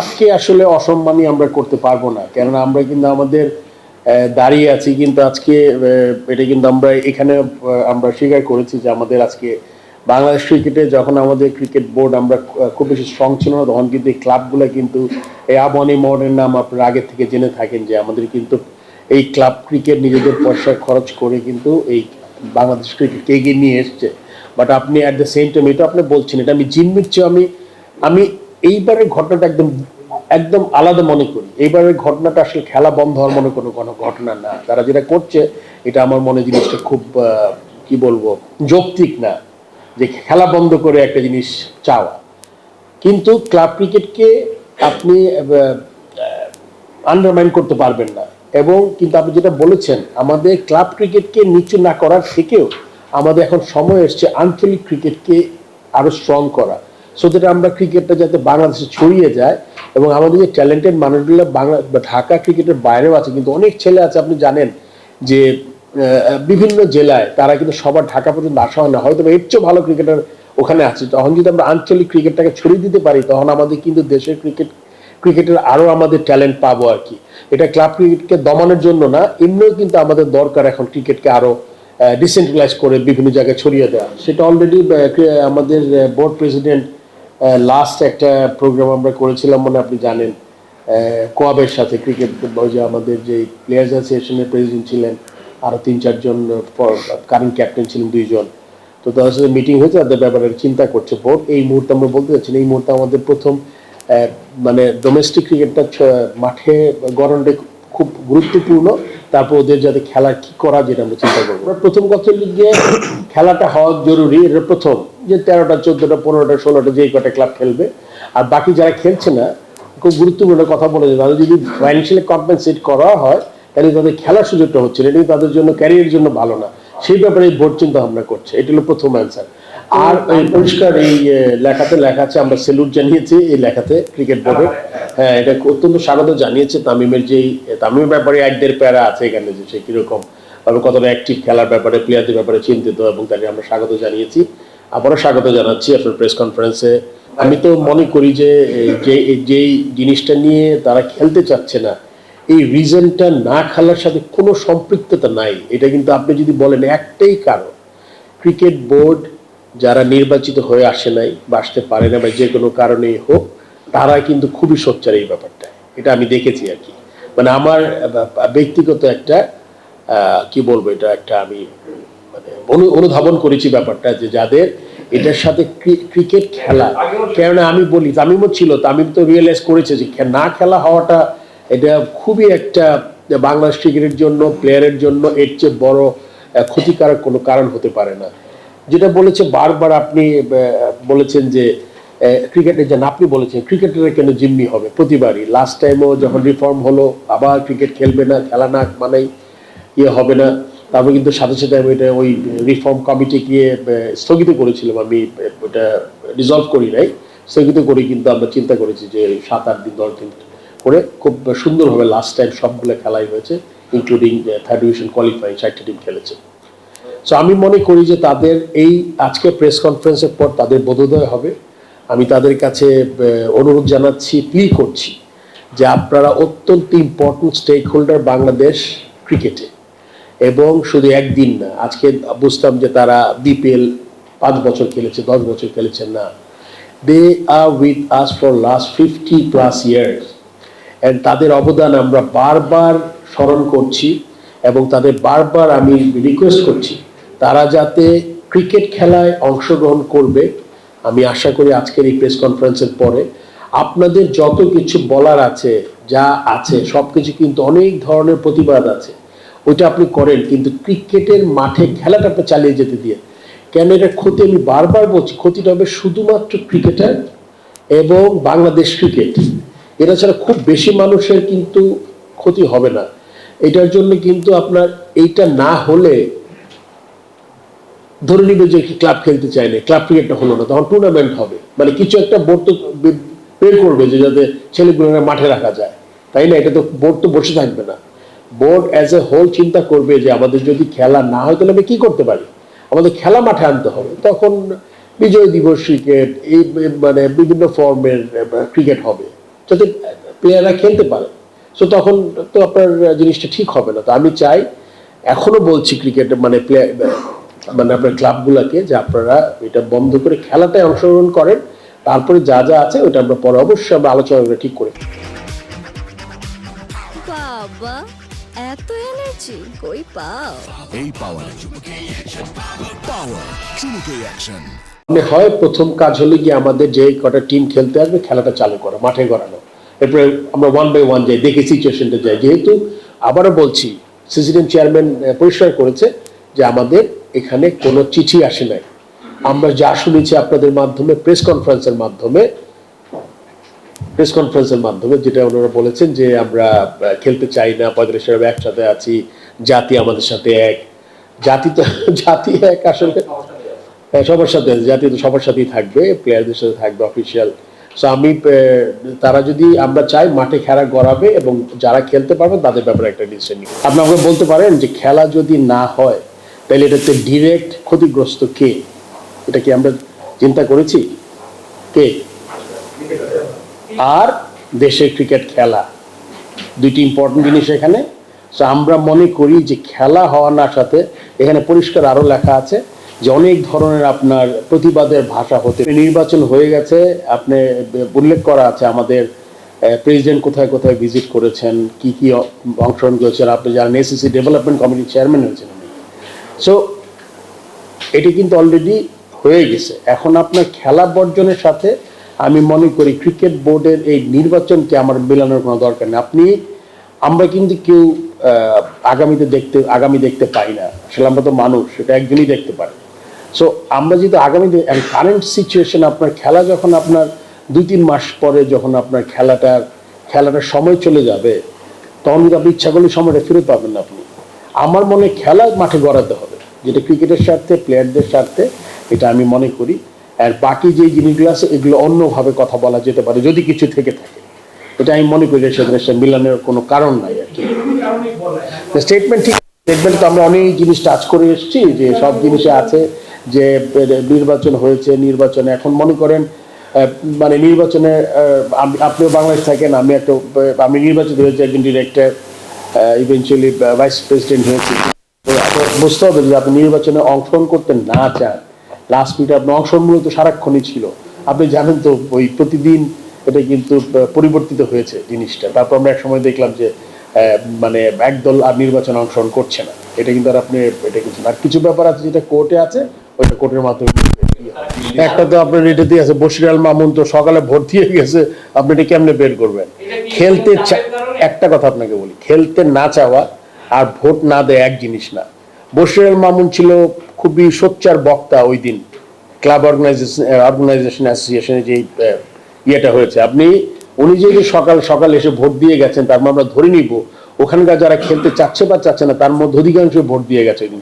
আজকে আসলে অসম্মানই আমরা করতে পারব না, কেননা আমরা কিন্তু আমাদের দাঁড়িয়ে আছি, কিন্তু আজকে এটা কিন্তু আমরা এখানে আমরা স্বীকার করেছি যে আমাদের আজকে বাংলাদেশ ক্রিকেটে যখন আমাদের ক্রিকেট বোর্ড আমরা খুব বেশি স্ট্রং ছিল না, তখন কিন্তু এই ক্লাবগুলো কিন্তু, এই আবানি মোড়ের নাম আপনারা আগে থেকে জেনে থাকেন যে আমাদের কিন্তু এই ক্লাব ক্রিকেট নিজেদের পয়সা খরচ করে কিন্তু এই বাংলাদেশ ক্রিকেটকে এগিয়ে নিয়ে এসছে। বাট আপনি অ্যাট দ্য সেম টাইম এটা আপনি বলছেন, এটা আমি জিম্মির চেয়ে আমি আমি এইবারের ঘটনাটা একদম একদম আলাদা মনে করি। এইবারের ঘটনাটা আসলে খেলা বন্ধ হওয়ার মনে কোনো কোনো ঘটনা না। তারা যেটা করছে, এটা আমার মনে জিনিসটা খুব কি বলব, যৌক্তিক না। যে খেলা বন্ধ করে একটা জিনিস চাওয়া। কিন্তু ক্লাব ক্রিকেটকে আপনি আন্ডারমাইন করতে পারবেন না। এবং কিন্তু আপনি যেটা বলেছেন, আমাদের ক্লাব ক্রিকেটকে নিচু না করার থেকেও আমাদের এখন সময় এসছে আঞ্চলিক ক্রিকেটকে আরও স্ট্রং করা। সো দ্যাট আমরা ক্রিকেটটা যাতে বাংলাদেশে ছড়িয়ে যায় এবং আমাদের যে ট্যালেন্টেড মানুষগুলো বাংলা ঢাকা ক্রিকেটের বাইরেও আছে, কিন্তু অনেক ছেলে আছে, আপনি জানেন যে বিভিন্ন জেলায় তারা কিন্তু সবার ঢাকা পর্যন্ত আসা হয় না। হয়তো এর চেয়েও ভালো ক্রিকেটার ওখানে আছে। তখন যদি আমরা আঞ্চলিক ক্রিকেটটাকে ছড়িয়ে দিতে পারি, তখন আমাদের কিন্তু দেশের ক্রিকেট, ক্রিকেটের আরও আমাদের ট্যালেন্ট পাবো আর কি। এটা ক্লাব ক্রিকেটকে দমানোর জন্য না, এমনিও কিন্তু আমাদের দরকার এখন ক্রিকেটকে আরও ডিসেন্ট্রালাইজ করে বিভিন্ন জায়গায় ছড়িয়ে দেওয়া। সেটা অলরেডি আমাদের বোর্ড প্রেসিডেন্ট লাস্ট একটা প্রোগ্রাম আমরা করেছিলাম মনে আপনি জানেন। কোয়াবের সাথে ক্রিকেট যে আমাদের যে প্লেয়ার্স অ্যাসোসিয়েশনের প্রেসিডেন্ট ছিলেন আরও তিন চারজন কারেন্ট ক্যাপ্টেন ছিলেন দুইজন। তো তাদের সাথে মিটিং হয়েছে, তাদের ব্যাপারে চিন্তা করছে বোর্ড এই মুহূর্তে আমরা বলতে চাচ্ছি এই মুহূর্তে আমাদের প্রথম মানে ডোমেস্টিক ক্রিকেটটা মাঠে গড়নটা খুব গুরুত্বপূর্ণ। তারপর ওদের যাতে খেলা কি করা যেটা আমরা চিন্তা করব প্রথম কথা যে খেলাটা হওয়া জরুরি, এটা প্রথম। যে তেরোটা, চোদ্দটা, পনেরোটা, ষোলোটা যেই কটা ক্লাব খেলবে। আর বাকি যারা খেলছে না, খুব গুরুত্বপূর্ণ কথা বলেছে তাদের যদি ফাইন্যান্সিয়ালি কম্পেনসেট করা হয়, তাহলে তাদের খেলার সুযোগটা হচ্ছে এটা তাদের জন্য ক্যারিয়ারের জন্য ভালো না। সেই ব্যাপারে বোর্ড চিন্তা ভাবনা করছে। এটা হলো প্রথম অ্যান্সার আর এই পরিষ্কার এই লেখাতে লেখা আছে আমরা সেলুট জানিয়েছি এই লেখাতে ক্রিকেট বোর্ডে। হ্যাঁ এটা অত্যন্ত স্বাগত জানিয়েছে তামিমের যেই তামিমের ব্যাপারে এক দেড় প্যারা আছে এখানে যে সে কীরকম ভাবে কতটা অ্যাক্টিভ খেলার ব্যাপারে প্লেয়ারদের ব্যাপারে চিন্তিত এবং তাকে আমরা স্বাগত জানিয়েছি। আবারও স্বাগত জানাচ্ছি আপনার প্রেস কনফারেন্সে আমি তো মনে করি যে যে যেই জিনিসটা নিয়ে তারা খেলতে চাচ্ছে না এই রিজনটা না খেলার সাথে কোনো সম্পৃক্ততা নাই। এটা কিন্তু আপনি যদি বলেন একটাই কারণ ক্রিকেট বোর্ড যারা নির্বাচিত হয়ে আসে নাই বা আসতে পারে না বা যে কোনো কারণেই হোক তারা কিন্তু খুবই সোচ্চার এই ব্যাপারটা এটা আমি দেখেছি আর কি। মানে আমার ব্যক্তিগত একটা কি বলব এটা একটা আমি মানে অনু- অনুধাবন করেছি ব্যাপারটা যে যাদের এটার সাথে ক্রিকেট খেলা, কেননা আমি বলি, তামিমও ছিল, তামিম তো রিয়েলাইজ করেছে যে না খেলা হওয়াটা এটা খুবই একটা বাংলাদেশ ক্রিকেটের জন্য প্লেয়ারের জন্য এর চেয়ে বড় ক্ষতিকারক কোনো কারণ হতে পারে না। যেটা বলেছে, বারবার আপনি বলেছেন যে ক্রিকেটের যেন আপনি বলেছেন ক্রিকেটের কেন জিম্মি হবে? প্রতিবারই। লাস্ট টাইমও যখন রিফর্ম হলো, আবার ক্রিকেট খেলবে না, খেলা না মানেই ইয়ে হবে না। তারপর কিন্তু সাথে সাথে আমি এটা ওই রিফর্ম কমিটি গিয়ে স্থগিত করেছিলাম আমি, ওটা রিজলভ করি নাই। স্থগিত করে কিন্তু আমরা চিন্তা করেছি যে, সাত, আট দিন দশ দিন করে খুব সুন্দরভাবে লাস্ট টাইম সবগুলো খেলাই হয়েছে ইনক্লুডিং থার্ড ডিভিশন কোয়ালিফাইং চারটে টিম খেলেছে। সো আমি মনে করি যে তাদের এই আজকে প্রেস কনফারেন্সের পর তাদের বোধোদয় হবে। আমি তাদের কাছে অনুরোধ জানাচ্ছি প্লি করছি যে আপনারা অত্যন্ত ইম্পর্টেন্ট স্টেক হোল্ডার বাংলাদেশ ক্রিকেটে এবং শুধু একদিন না, আজকে বুঝতাম যে তারা বিপিএল পাঁচ বছর খেলেছে, দশ বছর খেলেছেন না। They are with us for last fifty plus years and তাদের অবদান আমরা বারবার স্মরণ করছি এবং তাদের বারবার আমি রিকোয়েস্ট করছি তারা যাতে ক্রিকেট খেলায় অংশগ্রহণ করবে, আমি আশা করি আজকের এই প্রেস কনফারেন্সের পরে আপনাদের যত কিছু বলার আছে, যা আছে সব কিছু কিন্তু অনেক ধরনের প্রতিবাদ আছে। ওইটা আপনি করেন, কিন্তু ক্রিকেটের মাঠে খেলাটা আপনি চালিয়ে যেতে দিয়ে। কেন এটা ক্ষতি আমি বারবার বলছি, ক্ষতিটা হবে শুধুমাত্র ক্রিকেটার এবং বাংলাদেশ ক্রিকেট। এটা ছাড়া খুব বেশি মানুষের কিন্তু ক্ষতি হবে না। এটার জন্য কিন্তু আপনার এইটা না হলে ধরে নিবে যে ক্লাব খেলতে চাইলে ক্লাব ক্রিকেটটা হলো না, তখন টুর্নামেন্ট হবে। মানে কিছু একটা বোর্ড তো বের করবে যে যাতে ছেলেগুলো মাঠে রাখা যায়। তাই না? এটা তো বোর্ড তো বসে থাকবে না। বোর্ড অ্যাজ এ হোল চিন্তা করবে যে আমাদের যদি খেলা না হয়, তাহলে আমি কি করতে পারি? আমাদের খেলা মাঠে আনতে হবে। তখন বিজয় দিবস ক্রিকেট এই মানে বিভিন্ন ফর্মের ক্রিকেট হবে। যাতে প্লেয়াররা খেলতে পারে। সো তখন তো আপনার জিনিসটা ঠিক হবে না। তো আমি চাই, এখনও বলছি ক্রিকেট মানে প্লেয়ার মানে আপনার ক্লাবগুলোকে যে আপনারা এটা বন্ধ করে খেলাটায় অংশগ্রহণ করেন তারপরে যা যা আছে ওটা আমরা পরে অবশ্যই আমরা আলোচনা করে ঠিক করে বাবা এত এনার্জি কই পাও? এই পাওয়ার পাওয়ার চুমুকে অ্যাকশন মানে হয় প্রথম কাজ হলো গিয়ে আমাদের যে কটা টিম খেলতে আসবে খেলাটা চালু করা মাঠে গড়ানো। এরপরে আমরা ওয়ান বাই ওয়ান যাই দেখে সিচুয়েশনটা যাই। যেহেতু আবারও বলছি প্রেসিডেন্ট চেয়ারম্যান পরিষ্কার করেছে যে আমাদের এখানে কোনো চিঠি আসে নাই। আমরা যা শুনেছি আপনাদের মাধ্যমে প্রেস কনফারেন্সের মাধ্যমে প্রেস কনফারেন্সের মাধ্যমে যেটা ওনারা বলেছেন যে আমরা খেলতে চাই না পঁয়তাল্লিশ সাহেব একসাথে আছি জাতি আমাদের সাথে এক। জাতি তো জাতি এক আসলে। হ্যাঁ, সবার সাথে জাতি তো সবার সাথেই থাকবে প্লেয়ারদের সাথে থাকবে অফিসিয়াল সো আমি তারা যদি আমরা চাই মাঠে খেলা গড়াবে এবং যারা খেলতে পারবে তাদের ব্যাপারে একটা ডিসিশন নিবে। আপনি আমাকে বলতে পারেন যে খেলা যদি না হয় তাহলে এটাতে ডিরেক্ট ক্ষতিগ্রস্ত কে? এটা কি আমরা চিন্তা করেছি? কে? আর দেশের ক্রিকেট খেলা। দুইটি ইম্পর্টেন্ট জিনিস এখানে। সো আমরা মনে করি যে খেলা হওয়ার সাথে এখানে পরিষ্কার আরও লেখা আছে যে অনেক ধরনের আপনার প্রতিবাদের ভাষা হতে নির্বাচন হয়ে গেছে, আপনি উল্লেখ করা আছে আমাদের প্রেসিডেন্ট কোথায় কোথায় ভিজিট করেছেন, কি কি অংশগ্রহণ করেছেন, আপনি জানেন এসিসি ডেভেলপমেন্ট কমিটির চেয়ারম্যান হয়েছেন সো এটি কিন্তু অলরেডি হয়ে গেছে। এখন আপনার খেলা বর্জনের সাথে আমি মনে করি ক্রিকেট বোর্ডের এই নির্বাচনকে আমার মেলানোর কোনো দরকার নেই। আপনি, আমরা কিন্তু কেউ আগামীতে দেখতে, আগামী দেখতে পাই না। আসলে আমরা তো মানুষ, সেটা একজনই দেখতে পারে। সো আমরা যেহেতু আগামী কারেন্ট সিচুয়েশন আপনার খেলা যখন আপনার দুই তিন মাস পরে যখন আপনার খেলাটার খেলাটার সময় চলে যাবে, তখন কিন্তু আপনি ইচ্ছা করলে সময়টা ফেরত পাবেন না আপনি। আমার মনে খেলা মাঠে গড়াতে হবে। যেটা ক্রিকেটের স্বার্থে, প্লেয়ারদের স্বার্থে, এটা আমি মনে করি। আর বাকি যে জিনিসগুলো আছে, এগুলো অন্যভাবে কথা বলা যেতে পারে, যদি কিছু থেকে থাকে। এটা আমি মনে করি সাথে সাথে মিলানোর কোনো কারণ নাই আর কি। স্টেটমেন্ট ঠিক স্টেটমেন্ট তো আমরা অনেক জিনিস টাচ করে এসেছি, যে সব জিনিসে আছে, যে নির্বাচন হয়েছে, নির্বাচনে এখন মনে করেন মানে নির্বাচনে আপনিও বাংলাদেশ থাকেন, আমি একটা আমি নির্বাচিত হয়েছি একজন ডিরেক্টর ইভেনচুয়ালি ভাইস প্রেসিডেন্ট হয়েছি। বুঝতে হবে যে আপনি নির্বাচনে অংশগ্রহণ করতে না চান। লাস্ট মিনিটে আপনার অংশগ্রহণ মূলত সারাক্ষণই ছিল। আপনি জানেন তো, ওই প্রতিদিন এটা কিন্তু পরিবর্তিত হয়েছে জিনিসটা। তারপর আমরা এক সময় দেখলাম যে মানে একদল আর নির্বাচনে অংশগ্রহণ করছে না। এটা কিন্তু আর আপনি, এটা কিছু না। কিছু ব্যাপার আছে যেটা কোর্টে আছে, ওইটা কোর্টের মাধ্যমে একটা তো আপনার এটাতেই আছে বসিরাল মামুন তো সকালে ভোট দিয়ে গেছে আপনি এটা কেমনে বের করবেন? খেলতে একটা কথা আপনাকে বলি খেলতে না চাওয়া আর ভোট না দেয় এক জিনিস না। বসিরাল মামুন ছিল খুবই সোচ্চার বক্তা ওই দিন ক্লাব অর্গানাইজেশন অর্গানাইজেশন অ্যাসোসিয়েশনে যে ইয়েটা হয়েছে। আপনি উনি যদি সকাল সকাল এসে ভোট দিয়ে গেছেন তার মানে আমরা ধরে নিব ওখানকার যারা খেলতে চাচ্ছে বা চাচ্ছে না তার মধ্যে অধিকাংশ ভোট দিয়ে গেছে। ওই দিন